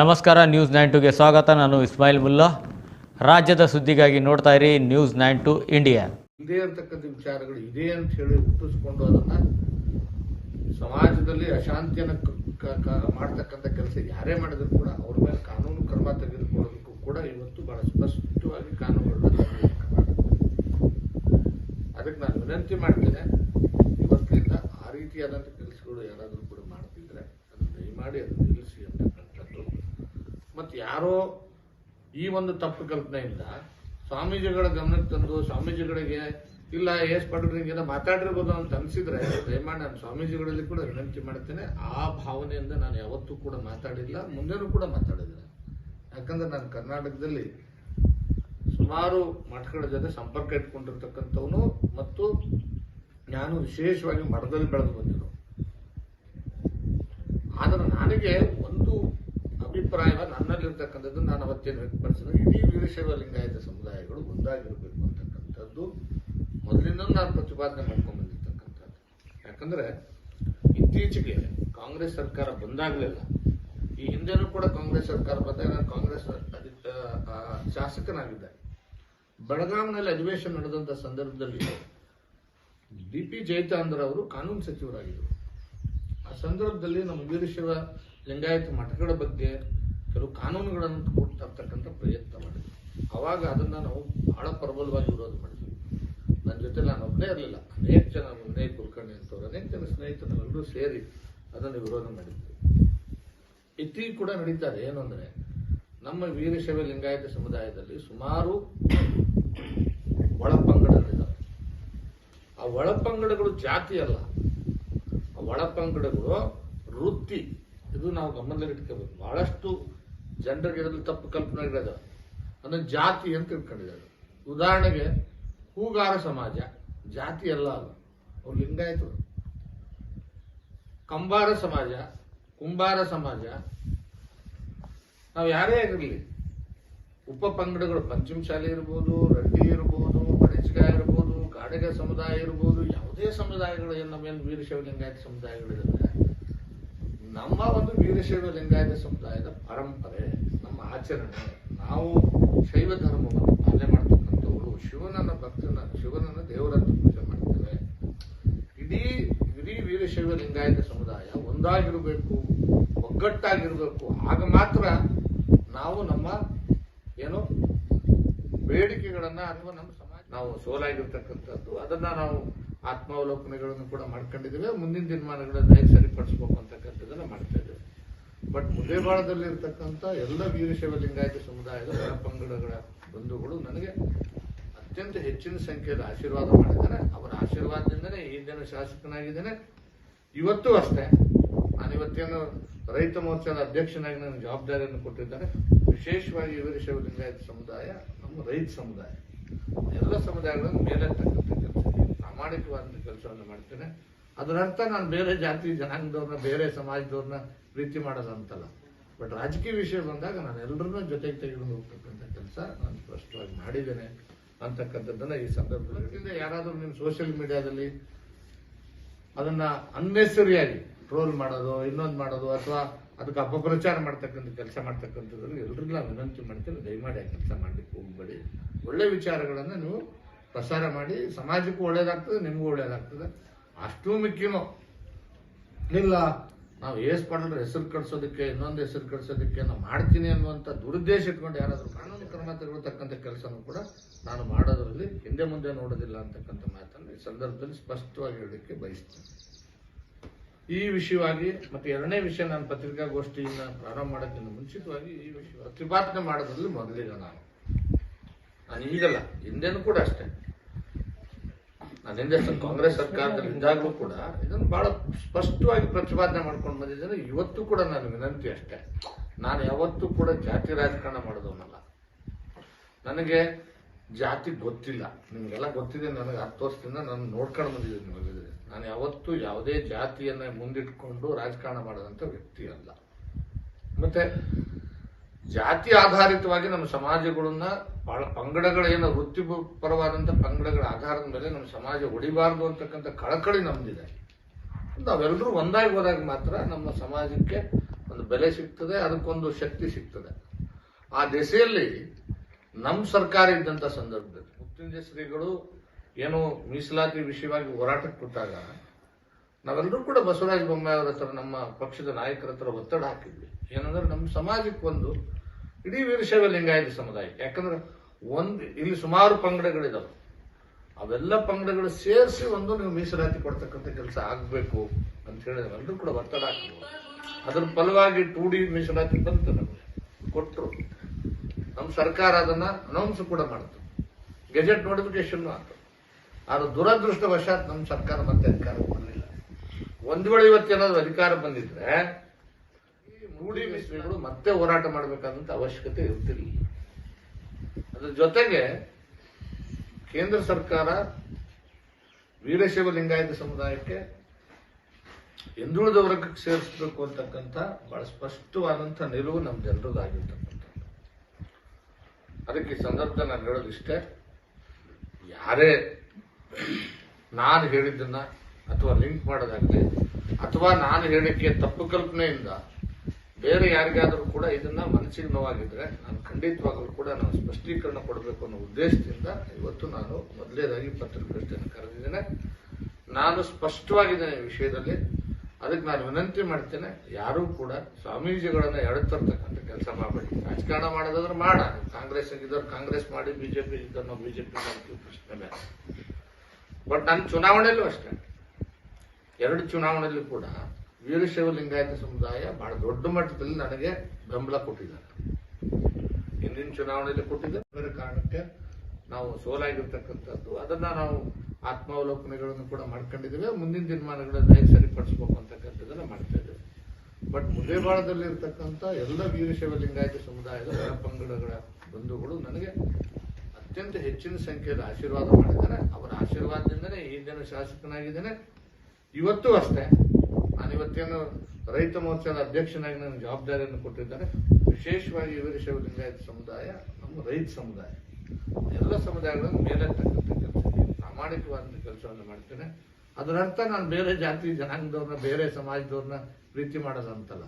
ನಮಸ್ಕಾರ news nine ಟುಗೆ ಸ್ವಾಗತ. ನಾನು ಇಸ್ಮಾಯಿಲ್ ಮುಲ್ಲಾ. ರಾಜ್ಯದ ಸುದ್ದಿಗಾಗಿ ನೋಡ್ತಾ ಇರಿ ನ್ಯೂಸ್ ನೈನ್ ಟು ಇಂಡಿಯಾ ಇದೆ ಅಂತಕ್ಕಂಥ ವಿಚಾರಗಳು ಇದೆ ಅಂತ ಹೇಳಿ ಹುಟ್ಟಿಸ್ಕೊಂಡು ಅದನ್ನ ಸಮಾಜದಲ್ಲಿ ಅಶಾಂತಿಯನ್ನು ಮಾಡ್ತಕ್ಕಂಥ ಕೆಲಸ ಯಾರೇ ಮಾಡಿದ್ರು ಕೂಡ ಅವ್ರ ಮೇಲೆ ಕಾನೂನು ಕ್ರಮ ತೆಗೆದುಕೊಳ್ಳೋದಕ್ಕೂ ಕೂಡ ಇವತ್ತು ಬಹಳ ಸ್ಪಷ್ಟವಾಗಿ ಕಾನೂನುಗಳನ್ನ. ಅದಕ್ಕೆ ನಾನು ವಿನಂತಿ ಮಾಡ್ತೇನೆ ಇವತ್ತಿನಿಂದ ಆ ರೀತಿಯಾದಂಥ ಕೆಲಸಗಳು ಯಾರಾದರೂ ಕೂಡ ಮಾಡ್ತಿದ್ರೆ ಅದನ್ನು ದಯಮಾಡಿ ಅದನ್ನು ನಿಲ್ಲಿಸಿ ಅಂತಕ್ಕಂಥದ್ದು ಮತ್ತು ಯಾರೋ ಈ ಒಂದು ತಪ್ಪು ಕಲ್ಪನೆಯಿಂದ ಸ್ವಾಮೀಜಿಗಳ ಗಮನಕ್ಕೆ ತಂದು ಸ್ವಾಮೀಜಿಗಳಿಗೆ, ಇಲ್ಲ ಎಸ್ ಪಡ್ರಿಂಗೆಲ್ಲ ಮಾತಾಡಿರ್ಬೋದು ಅಂತ ಅನ್ಸಿದ್ರೆ, ದಯಮಾಡಿ ನಾನು ಸ್ವಾಮೀಜಿಗಳಲ್ಲಿ ಕೂಡ ವಿನಂತಿ ಮಾಡ್ತೇನೆ. ಆ ಭಾವನೆಯಿಂದ ನಾನು ಯಾವತ್ತೂ ಕೂಡ ಮಾತಾಡಿಲ್ಲ, ಮುಂದೆನೂ ಕೂಡ ಮಾತಾಡಿಲ್ಲ. ಯಾಕಂದ್ರೆ ನಾನು ಕರ್ನಾಟಕದಲ್ಲಿ ಸುಮಾರು ಮಠಗಳ ಜೊತೆ ಸಂಪರ್ಕ ಇಟ್ಕೊಂಡಿರ್ತಕ್ಕಂಥವನು ಮತ್ತು ನಾನು ವಿಶೇಷವಾಗಿ ಮಠದಲ್ಲಿ ಬೆಳೆದು ಬಂದಿರೋ ಆದರೆ ನನಗೆ ಒಂದು ಅಭಿಪ್ರಾಯ ನನ್ನಲ್ಲಿರ್ತಕ್ಕಂಥದ್ದು ನಾನು ಅವತ್ತೇನು ವ್ಯಕ್ತಪಡಿಸಿದ್ರೆ ಇಡೀ ವೀರಶೈವ ಲಿಂಗಾಯತ ಸಮುದಾಯಗಳು ಒಂದಾಗಿರಬೇಕು ಅಂತಕ್ಕಂಥದ್ದು. ಮೊದಲಿಂದ ನಾನು ಪ್ರತಿಪಾದನೆ ಮಾಡ್ಕೊಂಡು ಬಂದಿರ್ತಕ್ಕಂಥದ್ದು. ಯಾಕಂದ್ರೆ ಇತ್ತೀಚೆಗೆ ಕಾಂಗ್ರೆಸ್ ಸರ್ಕಾರ ಬಂದಾಗಲಿಲ್ಲ, ಈ ಹಿಂದೆನೂ ಕೂಡ ಕಾಂಗ್ರೆಸ್ ಸರ್ಕಾರ ಬಂದಾಗ ನಾನು ಕಾಂಗ್ರೆಸ್ ಶಾಸಕನಾಗಿದ್ದೆ ಬೆಳಗಾವಿನಲ್ಲಿ ಅಧಿವೇಶನ ನಡೆದಂತ ಸಂದರ್ಭದಲ್ಲಿ ಡಿ ಪಿ ಜಯತಾಂದ್ರ ಅವರು ಕಾನೂನು ಸಚಿವರಾಗಿದ್ದರು. ಆ ಸಂದರ್ಭದಲ್ಲಿ ನಮ್ಮ ವೀರಶೈವ ಲಿಂಗಾಯತ ಮಠಗಳ ಬಗ್ಗೆ ಕೆಲವು ಕಾನೂನುಗಳನ್ನು ಕೊಡ್ತಕ್ಕಂಥ ಪ್ರಯತ್ನ ಮಾಡಿದ್ವಿ. ಅವಾಗ ಅದನ್ನು ನಾವು ಬಹಳ ಪ್ರಬಲವಾಗಿ ವಿರೋಧ ಮಾಡಿದ್ವಿ. ನನ್ನ ಜೊತೆ ನಾನು ಒಬ್ಬನೇ ಇರಲಿಲ್ಲ. ಅನೇಕ ಜನ ವಿನಯ್ ಕುಲಕರ್ಣಿ ಅಂತವ್ರು, ಅನೇಕ ಜನ ಸ್ನೇಹಿತರು ನಾವೆಲ್ಲರೂ ಸೇರಿ ಅದನ್ನು ವಿರೋಧ ಮಾಡಿದ್ವಿ. ಇತ್ತೀಚೆಗೆ ಕೂಡ ನಡೀತಾರೆ. ಏನು ಅಂದರೆ, ನಮ್ಮ ವೀರಶೈವ ಲಿಂಗಾಯತ ಸಮುದಾಯದಲ್ಲಿ ಸುಮಾರು ಒಳಪಂಗಡಗಳಿದ್ದಾವೆ ಆ ಒಳಪಂಗಡಗಳು ಜಾತಿ ಅಲ್ಲ. ಆ ಒಳಪಂಗಡಗಳು ವೃತ್ತಿ. ಇದು ನಾವು ಗಮನದಲ್ಲಿ ಇಟ್ಕೋಬೇಕು ಬಹಳಷ್ಟು ಜನರಿಗೆ ಇದರಲ್ಲಿ ತಪ್ಪು ಕಲ್ಪನೆಗಳಿದಾವೆ ಅದನ್ನು ಜಾತಿ ಅಂತ ತಿಳ್ಕೊಂಡಿದ್ದಾರೆ. ಉದಾಹರಣೆಗೆ, ಹೂಗಾರ ಸಮಾಜ, ಜಾತಿ ಅಲ್ಲ ಅದು. ಅವ್ರು ಲಿಂಗಾಯತರು. ಕಂಬಾರ ಸಮಾಜ, ಕುಂಬಾರ ಸಮಾಜ. ನಾವು ಯಾರೇ ಆಗಿರಲಿ, ಉಪ ಪಂಗಡಗಳು ಪಂಚಮಶಾಲಿ ಇರ್ಬೋದು, ರೆಡ್ಡಿ ಇರ್ಬೋದು ಬಣಚಿಗ ಇರ್ಬೋದು, ಗಾಡಿಗ ಸಮುದಾಯ ಇರ್ಬೋದು, ಯಾವುದೇ ಸಮುದಾಯಗಳು ಏನು ವೀರಶೈವ ಲಿಂಗಾಯತ ಸಮುದಾಯಗಳಿರುತ್ತೆ. ನಮ್ಮ ಒಂದು ವೀರಶೈವ ಲಿಂಗಾಯತ ಸಮುದಾಯದ ಪರಂಪರೆ, ನಮ್ಮ ಆಚರಣೆ, ನಾವು ಶೈವ ಧರ್ಮವನ್ನು ಪಾಲನೆ ಮಾಡ್ತಕ್ಕಂಥವರು ಶಿವನನ್ನ ಭಕ್ತನ, ಶಿವನನ್ನ ದೇವರಂತ ಪೂಜೆ ಮಾಡ್ತೇವೆ. ಇಡೀ ಇಡೀ ವೀರಶೈವ ಲಿಂಗಾಯತ ಸಮುದಾಯ ಒಂದಾಗಿರಬೇಕು, ಒಗ್ಗಟ್ಟಾಗಿರಬೇಕು, ಆಗ ಮಾತ್ರ ನಾವು ನಮ್ಮ ಏನು ಬೇಡಿಕೆಗಳನ್ನ ಅಥವಾ ನಮ್ಮ ಸಮಾಜ ನಾವು ಸೋಲಾಗಿರ್ತಕ್ಕಂಥದ್ದು. ಅದನ್ನ ನಾವು ಆತ್ಮಾವಲೋಕನಗಳನ್ನು ಕೂಡ ಮಾಡ್ಕೊಂಡಿದ್ದೇವೆ. ಮುಂದಿನ ದಿನಮಾನಗಳನ್ನು ಹೇಗೆ ಸರಿಪಡಿಸ್ಬೇಕು ಅಂತಕ್ಕಂಥದ್ದನ್ನ ಮಾಡ್ತಾ ಇದ್ದೇವೆ. ಬಟ್ ಮುದೇಬಾಳದಲ್ಲಿರ್ತಕ್ಕಂಥ ಎಲ್ಲ ವೀರಶೈವ ಲಿಂಗಾಯತ ಸಮುದಾಯದ ಪಂಗಡಗಳ ಬಂಧುಗಳು ನನಗೆ ಅತ್ಯಂತ ಹೆಚ್ಚಿನ ಸಂಖ್ಯೆಯಲ್ಲಿ ಆಶೀರ್ವಾದ ಮಾಡಿದ್ದಾರೆ. ಅವರ ಆಶೀರ್ವಾದದಿಂದನೇ ಈ ದಿನ ಶಾಸಕನಾಗಿದ್ದೇನೆ. ಇವತ್ತು ಅಷ್ಟೇ. ನಾನು ಇವತ್ತೇನು ರೈತ ಮೋರ್ಚಾದ ಅಧ್ಯಕ್ಷನಾಗಿ ನನಗೆ ಜವಾಬ್ದಾರಿಯನ್ನು ಕೊಟ್ಟಿದ್ದಾರೆ. ವಿಶೇಷವಾಗಿ ವೀರಶೈವ ಲಿಂಗಾಯತ ಸಮುದಾಯ, ನಮ್ಮ ರೈತ ಸಮುದಾಯ. ಎಲ್ಲ ಸಮುದಾಯಗಳನ್ನು ಕೆಲಸ ಪ್ರಾಮಾಣಿಕವಾದ ಕೆಲಸವನ್ನು ಮಾಡ್ತೇನೆ. ಅದರರ್ಥ ನಾನು ಬೇರೆ ಜಾತಿ, ಜನಾಂಗದವ್ರನ್ನ, ಬೇರೆ ಸಮಾಜದವ್ರನ್ನ ಪ್ರೀತಿ ಮಾಡೋದಂತಲ್ಲ. ಬಟ್ ರಾಜಕೀಯ ವಿಷಯ ಬಂದಾಗ ನಾನು ಎಲ್ಲರನ್ನೂ ಜೊತೆಗೆ ತೆಗೆದುಕೊಂಡು ಹೋಗ್ತಕ್ಕಂಥ ಕೆಲಸ ನಾನು ಸ್ಪಷ್ಟವಾಗಿ ಮಾಡಿದ್ದೇನೆ ಅಂತಕ್ಕಂಥದ್ದನ್ನ ಈ ಸಂದರ್ಭದಲ್ಲಿ. ಯಾರಾದರೂ ನಿಮ್ಮ ಸೋಷಿಯಲ್ ಮೀಡಿಯಾದಲ್ಲಿ ಅದನ್ನ ಅನ್ನೆಸರಿಯಾಗಿ ಟ್ರೋಲ್ ಮಾಡೋದು, ಇನ್ನೊಂದು ಮಾಡೋದು, ಅಥವಾ ಅದಕ್ಕೆ ಅಪಪ್ರಚಾರ ಮಾಡ್ತಕ್ಕಂಥ ಕೆಲಸ ಮಾಡ್ತಕ್ಕಂಥದ್ರಲ್ಲಿ ಎಲ್ಲರಿಗೂ ನಾನು ವಿನಂತಿ ಮಾಡ್ತೇನೆ. ದಯಮಾಡಿ ಕೆಲಸ ಮಾಡಲಿಕ್ಕೆ ಹೋಗ್ಬೇಡಿ. ಒಳ್ಳೆ ವಿಚಾರಗಳನ್ನು ನೀವು ಪ್ರಸಾರ ಮಾಡಿ ಸಮಾಜಕ್ಕೂ ಒಳ್ಳೇದಾಗ್ತದೆ, ನಿಮಗೂ ಒಳ್ಳೇದಾಗ್ತದೆ. ಅಷ್ಟೂ ಮುಖ್ಯನೋ ಇಲ್ಲ, ನಾವು ಏಸ್ ಪಡೆದ್ರೆ ಹೆಸರು ಕಟ್ಸೋದಕ್ಕೆ ಇನ್ನೊಂದು ಹೆಸರು ಕಟ್ಸೋದಕ್ಕೆ ನಾವು ಮಾಡ್ತೀನಿ ಅನ್ನುವಂಥ ದುರುದ್ದೇಶ ಇಟ್ಕೊಂಡು ಯಾರಾದರೂ ಕಾನೂನು ಕ್ರಮ ತೆಗೆದುತಕ್ಕಂಥ ಕೆಲಸನೂ ಕೂಡ ನಾನು ಮಾಡೋದರಲ್ಲಿ ಹಿಂದೆ ಮುಂದೆ ನೋಡೋದಿಲ್ಲ ಅಂತಕ್ಕಂಥ ಮಾತನ್ನು ಈ ಸಂದರ್ಭದಲ್ಲಿ ಸ್ಪಷ್ಟವಾಗಿ ಹೇಳಲಿಕ್ಕೆ ಬಯಸ್ತೇನೆ. ಈ ವಿಷಯವಾಗಿ ಮತ್ತೆ ಎರಡನೇ ವಿಷಯ ನಾನು ಪತ್ರಿಕಾಗೋಷ್ಠಿಯನ್ನು ಪ್ರಾರಂಭ ಮಾಡೋಕ್ಕಿಂತ ಮುಂಚಿತವಾಗಿ ಈ ವಿಷಯ ಪ್ರತಿಪಾದನೆ ಮಾಡೋದ್ರಲ್ಲಿ ಮೊದಲಿದೆ ನಾನು. ನಾನು ಈಗಲ್ಲ ಹಿಂದೆನೂ ಕೂಡ ಅಷ್ಟೇ. ನಾನು ಹಿಂದೆ ಕಾಂಗ್ರೆಸ್ ಸರ್ಕಾರದಲ್ಲಿ ಇದ್ದಾಗಲೂ ಕೂಡ ಇದನ್ನು ಬಹಳ ಸ್ಪಷ್ಟವಾಗಿ ಪ್ರತಿಪಾದನೆ ಮಾಡ್ಕೊಂಡು ಬಂದಿದ್ದೇನೆ. ಇವತ್ತು ಕೂಡ ನಾನು ವಿನಂತಿ ಅಷ್ಟೇ. ನಾನು ಯಾವತ್ತೂ ಕೂಡ ಜಾತಿ ರಾಜಕಾರಣ ಮಾಡೋದವನಲ್ಲ. ನನಗೆ ಜಾತಿ ಗೊತ್ತಿಲ್ಲ. ನಿಮಗೆಲ್ಲ ಗೊತ್ತಿದೆ, ನನಗೆ ಹತ್ತು ವರ್ಷದಿಂದ ನಾನು ನೋಡ್ಕೊಂಡು ಬಂದಿದ್ದೀನಿ ನಿಮಗೆ ನಾನು ಯಾವತ್ತೂ ಯಾವುದೇ ಜಾತಿಯನ್ನ ಮುಂದಿಟ್ಕೊಂಡು ರಾಜಕಾರಣ ಮಾಡಿದಂಥ ವ್ಯಕ್ತಿ ಅಲ್ಲ. ಮತ್ತೆ ಜಾತಿ ಆಧಾರಿತವಾಗಿ ನಮ್ಮ ಸಮಾಜಗಳನ್ನ ಬಹಳ ಪಂಗಡಗಳೇನು ವೃತ್ತಿಪರವಾದಂತ ಪಂಗಡಗಳ ಆಧಾರದ ಮೇಲೆ ನಮ್ಮ ಸಮಾಜ ಒಡಿಬಾರದು ಅಂತಕ್ಕಂಥ ಕಳಕಳಿ ನಮ್ದಿದೆ. ನಾವೆಲ್ಲರೂ ಒಂದಾಗಿ ಹೋದಾಗ ಮಾತ್ರ ನಮ್ಮ ಸಮಾಜಕ್ಕೆ ಒಂದು ಬೆಲೆ ಸಿಗ್ತದೆ, ಅದಕ್ಕೊಂದು ಶಕ್ತಿ ಸಿಗ್ತದೆ. ಆ ದೆಸೆಯಲ್ಲಿ ನಮ್ಮ ಸರ್ಕಾರ ಇದ್ದಂಥ ಸಂದರ್ಭದಲ್ಲಿ ಮುತ್ತುಂಜಯ ಶ್ರೀಗಳು ಏನು ಮೀಸಲಾತಿ ವಿಷಯವಾಗಿ ಹೋರಾಟಕ್ಕೆ ಕೊಟ್ಟಾಗ ನಾವೆಲ್ಲರೂ ಕೂಡ ಬಸವರಾಜ ಬೊಮ್ಮಾಯಿ ಅವರ ಹತ್ರ ನಮ್ಮ ಪಕ್ಷದ ನಾಯಕರ ಹತ್ರ ಒತ್ತಡ ಹಾಕಿದ್ವಿ. ಏನಂದ್ರೆ ನಮ್ಮ ಸಮಾಜಕ್ಕೆ ಒಂದು ಇಡೀ ವೀರಶೈವ ಲಿಂಗಾಯತ ಸಮುದಾಯ ಯಾಕಂದ್ರೆ ಒಂದು ಇಲ್ಲಿ ಸುಮಾರು ಪಂಗಡಗಳಿದಾವೆ. ಅವೆಲ್ಲ ಪಂಗಡಗಳು ಸೇರಿಸಿ ಒಂದು ನೀವು ಮೀಸಲಾತಿ ಕೊಡ್ತಕ್ಕಂಥ ಕೆಲಸ ಆಗಬೇಕು ಅಂತ ಹೇಳಿದ್ರೆ ಎಲ್ಲರೂ ಕೂಡ ಒತ್ತಡ ಹಾಕಿದ್ವಿ ಅದ್ರ ಫಲವಾಗಿ ಟೂ ಡಿ ಮೀಸಲಾತಿ ಬಂತು ನಮಗೆ. ಕೊಟ್ಟರು ನಮ್ಮ ಸರ್ಕಾರ ಅದನ್ನ ಅನೌನ್ಸ್ ಕೂಡ ಮಾಡಿತು. ಗೆಜೆಟ್ ನೋಟಿಫಿಕೇಶನ್ ಆಯ್ತು ಆದ್ರೆ ದುರದೃಷ್ಟವಶಾತ್ ನಮ್ಮ ಸರ್ಕಾರ ಮತ್ತೆ ಅಧಿಕಾರ ಬರಲಿಲ್ಲ ಒಂದು ವೇಳೆ ಇವತ್ತೇನಾದ್ರೂ ಅಧಿಕಾರ ಬಂದಿದ್ರೆ ಮೂಡಿ ಮಿಸ್ರಿಗಳು ಮತ್ತೆ ಹೋರಾಟ ಮಾಡಬೇಕಾದಂತ ಅವಶ್ಯಕತೆ ಇರ್ತಿರಲಿಲ್ಲ ಅದ್ರ ಜೊತೆಗೆ ಕೇಂದ್ರ ಸರ್ಕಾರ ವೀರಶೈವ ಲಿಂಗಾಯತ ಸಮುದಾಯಕ್ಕೆ ಹಿಂದುಳಿದ ವರ್ಗಕ್ಕೆ ಸೇರಿಸಬೇಕು ಅಂತಕ್ಕಂಥ ಬಹಳ ಸ್ಪಷ್ಟವಾದಂಥ ನಿಲುವು ನಮ್ದೆಲ್ಲರದಾಗಿರ್ತಕ್ಕಂಥ ಅದಕ್ಕೆ ಈ ಸಂದರ್ಭದಲ್ಲಿ ನಾನು ಹೇಳೋದಿಷ್ಟೇ ಯಾರೇ ನಾನು ಹೇಳಿದ್ದನ್ನ ಅಥವಾ ಲಿಂಕ್ ಮಾಡೋದಾಗಲಿ ಅಥವಾ ನಾನು ಹೇಳಿಕೆ ತಪ್ಪು ಕಲ್ಪನೆಯಿಂದ ಬೇರೆ ಯಾರಿಗಾದರೂ ಕೂಡ ಇದನ್ನ ಮನಸ್ಸಿಗೆ ನೋವಾಗಿದ್ರೆ ನಾನು ಖಂಡಿತವಾಗಲೂ ಕೂಡ ನಾನು ಸ್ಪಷ್ಟೀಕರಣ ಕೊಡಬೇಕು ಅನ್ನೋ ಉದ್ದೇಶದಿಂದ ಇವತ್ತು ನಾನು ಮೊದಲೇದಾಗಿ ಪತ್ರಿಕಾಗೋಷ್ಠಿಯನ್ನು ಕರೆದಿದ್ದೇನೆ. ನಾನು ಸ್ಪಷ್ಟವಾಗಿದ್ದೇನೆ ಈ ವಿಷಯದಲ್ಲಿ. ಅದಕ್ಕೆ ನಾನು ವಿನಂತಿ ಮಾಡ್ತೇನೆ, ಯಾರೂ ಕೂಡ ಸ್ವಾಮೀಜಿಗಳನ್ನ ಎಳೆತರ್ತಕ್ಕಂಥ ಕೆಲಸ ಮಾಡಬೇಡಿ. ರಾಜಕಾರಣ ಮಾಡೋದಾದ್ರೆ ಮಾಡ. ಕಾಂಗ್ರೆಸ್ ಆಗಿದ್ದವ್ರು ಕಾಂಗ್ರೆಸ್ ಮಾಡಿ, ಬಿಜೆಪಿ ಇದ್ದವ್ರು ಬಿಜೆಪಿ ಮಾಡ್ತೀವಿ ಪ್ರಶ್ನೆ ಬೇರೆ ಬಟ್ ನನ್ನ ಚುನಾವಣೆಯಲ್ಲೂ ಅಷ್ಟೇ. ಎರಡು ಚುನಾವಣೆಯಲ್ಲೂ ಕೂಡ ವೀರಶೈವ ಲಿಂಗಾಯತ ಸಮುದಾಯ ಬಹಳ ದೊಡ್ಡ ಮಟ್ಟದಲ್ಲಿ ನನಗೆ ಬೆಂಬಲ ಕೊಟ್ಟಿದ್ದಾರೆ. ಹಿಂದಿನ ಚುನಾವಣೆಯಲ್ಲಿ ಕೊಟ್ಟಿದ್ದಾರೆ ಬೇರೆ ಕಾರಣಕ್ಕೆ ನಾವು ಸೋಲಾಗಿರ್ತಕ್ಕಂಥದ್ದು, ಅದನ್ನ ನಾವು ಆತ್ಮಾವಲೋಕನಗಳನ್ನು ಕೂಡ ಮಾಡ್ಕೊಂಡಿದ್ದೇವೆ. ಮುಂದಿನ ದಿನಮಾನಗಳಲ್ಲಿ ಹೇಗೆ ಸರಿಪಡಿಸ್ಬೇಕು ಅಂತಕ್ಕಂಥದ್ದನ್ನ ಮಾಡ್ತಾ ಇದ್ದೇವೆ. ಬಟ್ ಮುದೇಬಾಳದಲ್ಲಿ ಇರ್ತಕ್ಕಂಥ ಎಲ್ಲ ವೀರಶೈವ ಲಿಂಗಾಯತ ಸಮುದಾಯದ ಪಂಗಡಗಳ ಬಂಧುಗಳು ನನಗೆ ಅತ್ಯಂತ ಹೆಚ್ಚಿನ ಸಂಖ್ಯೆಯಲ್ಲಿ ಆಶೀರ್ವಾದ ಮಾಡಿದ್ದಾರೆ. ಅವರ ಆಶೀರ್ವಾದದಿಂದನೇ ಈ ದಿನ ಶಾಸಕನಾಗಿದ್ದೇನೆ. ಇವತ್ತು ಅಷ್ಟೇ. ನಾನು ಇವತ್ತೇನು ರೈತ ಮೋರ್ಚಾದ ಅಧ್ಯಕ್ಷನಾಗಿ ನನ್ನ ಜವಾಬ್ದಾರಿಯನ್ನು ಕೊಟ್ಟಿದ್ದಾರೆ. ವಿಶೇಷವಾಗಿ ವೀರಶೈವ ಲಿಂಗಾಯತ ಸಮುದಾಯ, ನಮ್ಮ ರೈತ ಸಮುದಾಯ. ಎಲ್ಲ ಸಮುದಾಯಗಳನ್ನು ಮೇಲೆತ್ತಕ್ಕಂಥ ಕೆಲಸ ಪ್ರಾಮಾಣಿಕವಾದಂಥ ಕೆಲಸವನ್ನು ಮಾಡ್ತೇನೆ. ಅದರರ್ಥ ನಾನು ಬೇರೆ ಜಾತಿ, ಜನಾಂಗದವ್ರನ್ನ, ಬೇರೆ ಸಮಾಜದವ್ರನ್ನ ಪ್ರೀತಿ ಮಾಡೋದಂತಲ್ಲ.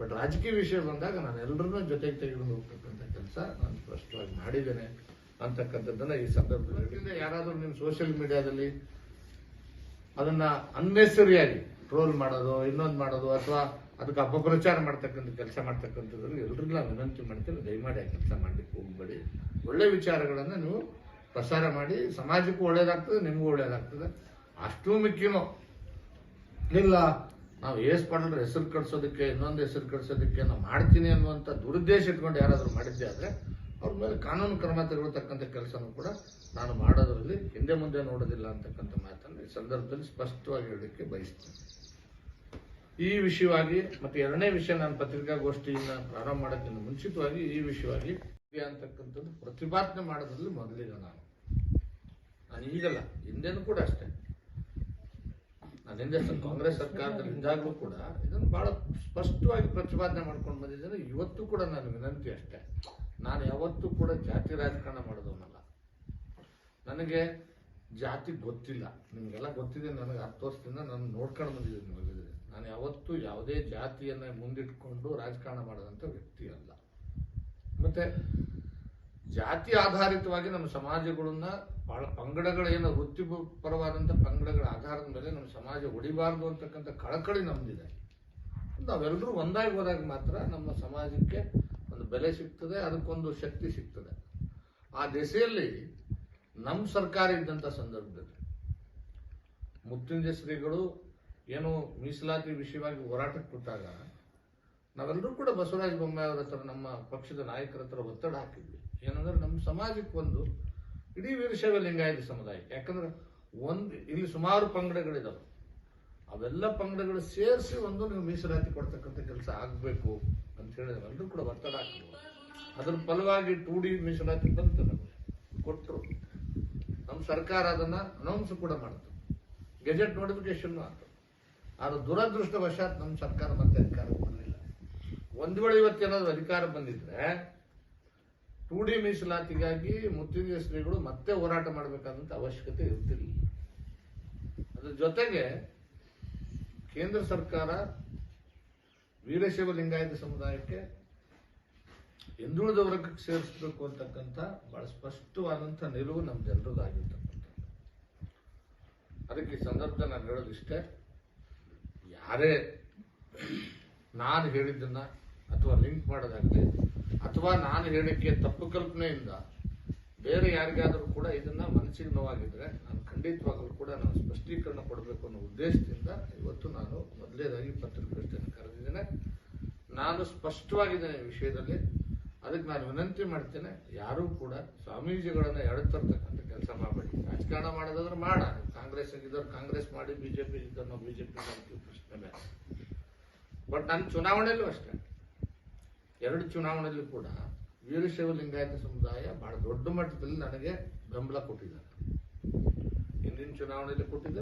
ಬಟ್ ರಾಜಕೀಯ ವಿಷಯ ಬಂದಾಗ ನಾನು ಎಲ್ಲರನ್ನೂ ಜೊತೆಗೆ ತೆಗೆದುಕೊಂಡು ಹೋಗ್ತಕ್ಕಂಥ ಕೆಲಸ ನಾನು ಸ್ಪಷ್ಟವಾಗಿ ಮಾಡಿದ್ದೇನೆ ಅಂತಕ್ಕಂಥದ್ದನ್ನ ಈ ಸಂದರ್ಭದಲ್ಲಿ. ಯಾರಾದರೂ ನಿಮ್ಮ ಸೋಷಿಯಲ್ ಮೀಡಿಯಾದಲ್ಲಿ ಅದನ್ನ ಅನ್ನೆಸರಿಯಾಗಿ ಟ್ರೋಲ್ ಮಾಡೋದು, ಇನ್ನೊಂದು ಮಾಡೋದು, ಅಥವಾ ಅದಕ್ಕೆ ಅಪಪ್ರಚಾರ ಮಾಡ್ತಕ್ಕಂಥ ಕೆಲಸ ಮಾಡ್ತಕ್ಕಂಥದ್ರಲ್ಲಿ ಎಲ್ರಿಗೂ ನಾನು ವಿನಂತಿ ಮಾಡ್ತೀನಿ, ದಯಮಾಡಿ ಆ ಕೆಲಸ ಮಾಡಲಿಕ್ಕೆ ಹೋಗ್ಬೇಡಿ. ಒಳ್ಳೆ ವಿಚಾರಗಳನ್ನು ನೀವು ಪ್ರಸಾರ ಮಾಡಿ, ಸಮಾಜಕ್ಕೂ ಒಳ್ಳೇದಾಗ್ತದೆ, ನಿಮಗೂ ಒಳ್ಳೇದಾಗ್ತದೆ. ಅಷ್ಟೂ ಮಿಕ್ಕಿನೂ. ಇಲ್ಲ, ನಾವು ಏಸ್ ಪಾಡಲ್ರ ಹೆಸರು ಕಟ್ಸೋದಕ್ಕೆ ಇನ್ನೊಂದು ಹೆಸರು ಕಟ್ಸೋದಕ್ಕೆ ನಾವು ಮಾಡ್ತೀನಿ ಅನ್ನುವಂಥ ದುರುದ್ದೇಶ ಇಟ್ಕೊಂಡು ಯಾರಾದರೂ ಮಾಡಿದ್ದೆ ಆದರೆ ಅವ್ರ ಮೇಲೆ ಕಾನೂನು ಕ್ರಮ ತೆಗೆದುತಕ್ಕಂಥ ಕೆಲಸನೂ ಕೂಡ ನಾನು ಮಾಡೋದರಲ್ಲಿ ಹಿಂದೆ ಮುಂದೆ ನೋಡೋದಿಲ್ಲ ಅಂತಕ್ಕಂಥ ಮಾತನ್ನು ಈ ಸಂದರ್ಭದಲ್ಲಿ ಸ್ಪಷ್ಟವಾಗಿ ಹೇಳಲಿಕ್ಕೆ ಬಯಸ್ತೇನೆ. ಈ ವಿಷಯವಾಗಿ ಮತ್ತೆ ಎರಡನೇ ವಿಷಯ ನಾನು ಪತ್ರಿಕಾಗೋಷ್ಠಿಯನ್ನ ಪ್ರಾರಂಭ ಮಾಡೋಕ್ಕಿಂತ ಮುಂಚಿತವಾಗಿ ಈ ವಿಷಯವಾಗಿ ಅಂತಕ್ಕಂಥದ್ದು ಪ್ರತಿಪಾದನೆ ಮಾಡೋದ್ರಲ್ಲಿ ಮೊದಲಿದೆ ನಾನು. ನಾನು ಈಗಲ್ಲ, ಹಿಂದೆನೂ ಕೂಡ ಅಷ್ಟೇ. ನಾನು ಹಿಂದೆ ಕಾಂಗ್ರೆಸ್ ಸರ್ಕಾರದಲ್ಲಿ ಇದ್ದಾಗಲೂ ಕೂಡ ಇದನ್ನು ಬಹಳ ಸ್ಪಷ್ಟವಾಗಿ ಪ್ರತಿಪಾದನೆ ಮಾಡ್ಕೊಂಡು ಬಂದಿದ್ದೇನೆ. ಇವತ್ತು ಕೂಡ ನಾನು ವಿನಂತಿ ಅಷ್ಟೇ. ನಾನು ಯಾವತ್ತೂ ಕೂಡ ಜಾತಿ ರಾಜಕಾರಣ ಮಾಡೋದವನಲ್ಲ. ನನಗೆ ಜಾತಿ ಗೊತ್ತಿಲ್ಲ. ನಿಮಗೆಲ್ಲ ಗೊತ್ತಿದೆ, ನನಗೆ ಹತ್ತು ವರ್ಷದಿಂದ ನಾನು ನೋಡ್ಕೊಂಡು ಬಂದಿದ್ದೀನಿ ನಾನು ಯಾವತ್ತೂ ಯಾವುದೇ ಜಾತಿಯನ್ನ ಮುಂದಿಟ್ಕೊಂಡು ರಾಜಕಾರಣ ಮಾಡೋದಂಥ ವ್ಯಕ್ತಿ ಅಲ್ಲ. ಮತ್ತೆ ಜಾತಿ ಆಧಾರಿತವಾಗಿ ನಮ್ಮ ಸಮಾಜಗಳನ್ನ ಬಹಳ ಪಂಗಡಗಳೇನು ವೃತ್ತಿಪರವಾದಂಥ ಪಂಗಡಗಳ ಆಧಾರದ ಮೇಲೆ ನಮ್ಮ ಸಮಾಜ ಒಡಿಬಾರದು ಅಂತಕ್ಕಂಥ ಕಳಕಳಿ ನಮ್ದಿದೆ. ನಾವೆಲ್ಲರೂ ಒಂದಾಗಿ ಹೋದಾಗ ಮಾತ್ರ ನಮ್ಮ ಸಮಾಜಕ್ಕೆ ಒಂದು ಬೆಲೆ ಸಿಗ್ತದೆ, ಅದಕ್ಕೊಂದು ಶಕ್ತಿ ಸಿಗ್ತದೆ. ಆ ದೆಸೆಯಲ್ಲಿ ನಮ್ಮ ಸರ್ಕಾರ ಇದ್ದಂಥ ಸಂದರ್ಭದಲ್ಲಿ ಮುತ್ತುಂಜಯ ಶ್ರೀಗಳು ಏನು ಮೀಸಲಾತಿ ವಿಷಯವಾಗಿ ಹೋರಾಟಕ್ಕೆ ಕೊಟ್ಟಾಗ ನಾವೆಲ್ಲರೂ ಕೂಡ ಬಸವರಾಜ ಬೊಮ್ಮಾಯಿ ಅವರ ಹತ್ರ ನಮ್ಮ ಪಕ್ಷದ ನಾಯಕರ ಹತ್ರ ಒತ್ತಡ ಹಾಕಿದ್ವಿ. ಏನಂದ್ರೆ ನಮ್ಮ ಸಮಾಜಕ್ಕೆ ಒಂದು ಇಡೀ ವೀರಶೈವ ಲಿಂಗಾಯತ ಸಮುದಾಯ. ಯಾಕಂದ್ರೆ ಒಂದು ಇಲ್ಲಿ ಸುಮಾರು ಪಂಗಡಗಳಿದಾವೆ. ಅವೆಲ್ಲ ಪಂಗಡಗಳು ಸೇರಿಸಿ ಒಂದು ನೀವು ಮೀಸಲಾತಿ ಕೊಡ್ತಕ್ಕಂಥ ಕೆಲಸ ಆಗಬೇಕು ಅಂತ ಹೇಳಿ ನಾವೆಲ್ಲರೂ ಕೂಡ ಒತ್ತಡ ಹಾಕಿದ್ವಿ. ಅದ್ರ ಫಲವಾಗಿ ಟೂ ಡಿ ಮೀಸಲಾತಿ ಬಂತು ನಮಗೆ. ಕೊಟ್ಟರು ನಮ್ಮ ಸರ್ಕಾರ ಅದನ್ನ ಅನೌನ್ಸ್ ಕೂಡ ಮಾಡಿತು. ಗೆಜೆಟ್ ನೋಟಿಫಿಕೇಶನ್ ಆಯ್ತು ಆದ್ರೆ ದುರದೃಷ್ಟವಶಾತ್ ನಮ್ಮ ಸರ್ಕಾರ ಮತ್ತೆ ಅಧಿಕಾರ ಬರಲಿಲ್ಲ ಒಂದ್ ವೇಳೆ ಇವತ್ತೇನಾದ್ರು ಅಧಿಕಾರ ಬಂದಿದ್ರೆ ಟೂ ಡಿ ಮೀಸಲಾತಿಗಾಗಿ ಮುತ್ತಿಗೆ ಶ್ರೀಗಳು ಮತ್ತೆ ಹೋರಾಟ ಮಾಡಬೇಕಾದಂತ ಅವಶ್ಯಕತೆ ಇರ್ತಿರಲಿಲ್ಲ. ಅದ್ರ ಜೊತೆಗೆ ಕೇಂದ್ರ ಸರ್ಕಾರ ವೀರಶೈವ ಲಿಂಗಾಯತ ಸಮುದಾಯಕ್ಕೆ ಹಿಂದುಳಿದ ವರ್ಗಕ್ಕೆ ಸೇರಿಸಬೇಕು ಅಂತಕ್ಕಂಥ ಬಹಳ ಸ್ಪಷ್ಟವಾದಂಥ ನಿಲುವು ನಮ್ಮ ಜನರದಾಗಿರ್ತಕ್ಕಂಥ ಅದಕ್ಕೆ ಈ ನಾನು ಹೇಳೋದಿಷ್ಟೇ ಯಾರೇ ನಾನು ಹೇಳಿದ್ದನ್ನ ಅಥವಾ ಲಿಂಕ್ ಮಾಡೋದಾಗಲಿ, ಅಥವಾ ನಾನು ಹೇಳಕ್ಕೆ ತಪ್ಪು ಕಲ್ಪನೆಯಿಂದ ಬೇರೆ ಯಾರಿಗಾದರೂ ಕೂಡ ಇದನ್ನ ಮನಸ್ಸಿಗೆ ನೋವಾಗಿದ್ರೆ ನಾನು ಖಂಡಿತವಾಗಲೂ ಕೂಡ ನಾನು ಸ್ಪಷ್ಟೀಕರಣ ಕೊಡಬೇಕು ಅನ್ನೋ ಉದ್ದೇಶದಿಂದ ಇವತ್ತು ನಾನು ಮೊದಲೇದಾಗಿ ಪತ್ರಿಕೋಷ್ಠಿಯನ್ನು ಕರೆದಿದ್ದೇನೆ. ನಾನು ಸ್ಪಷ್ಟವಾಗಿದ್ದೇನೆ ವಿಷಯದಲ್ಲಿ. ಅದಕ್ಕೆ ನಾನು ವಿನಂತಿ ಮಾಡ್ತೇನೆ, ಯಾರೂ ಕೂಡ ಸ್ವಾಮೀಜಿಗಳನ್ನ ಎಳೆತರ್ತಕ್ಕಂಥ ಕೆಲಸ ಮಾಡಬೇಡಿ. ರಾಜಕಾರಣ ಮಾಡೋದಾದ್ರೆ ಮಾಡ. ಕಾಂಗ್ರೆಸ್ ಇದ್ದವ್ರು ಕಾಂಗ್ರೆಸ್ ಮಾಡಿ, ಬಿಜೆಪಿ ಇದ್ದವ್ರು ನಾವು ಬಿಜೆಪಿ ಮಾಡ್ತೀವಿ ಪ್ರಶ್ನೆ ಮೇಲೆ. ಬಟ್ ನನ್ನ ಚುನಾವಣೆಯಲ್ಲೂ ಅಷ್ಟೇ. ಎರಡು ಚುನಾವಣೆಯಲ್ಲೂ ಕೂಡ ವೀರಶೈವ ಲಿಂಗಾಯತ ಸಮುದಾಯ ಬಹಳ ದೊಡ್ಡ ಮಟ್ಟದಲ್ಲಿ ನನಗೆ ಬೆಂಬಲ ಕೊಟ್ಟಿದ್ದಾರೆ. ಹಿಂದಿನ ಚುನಾವಣೆಯಲ್ಲಿ ಕೊಟ್ಟಿದ್ದೆ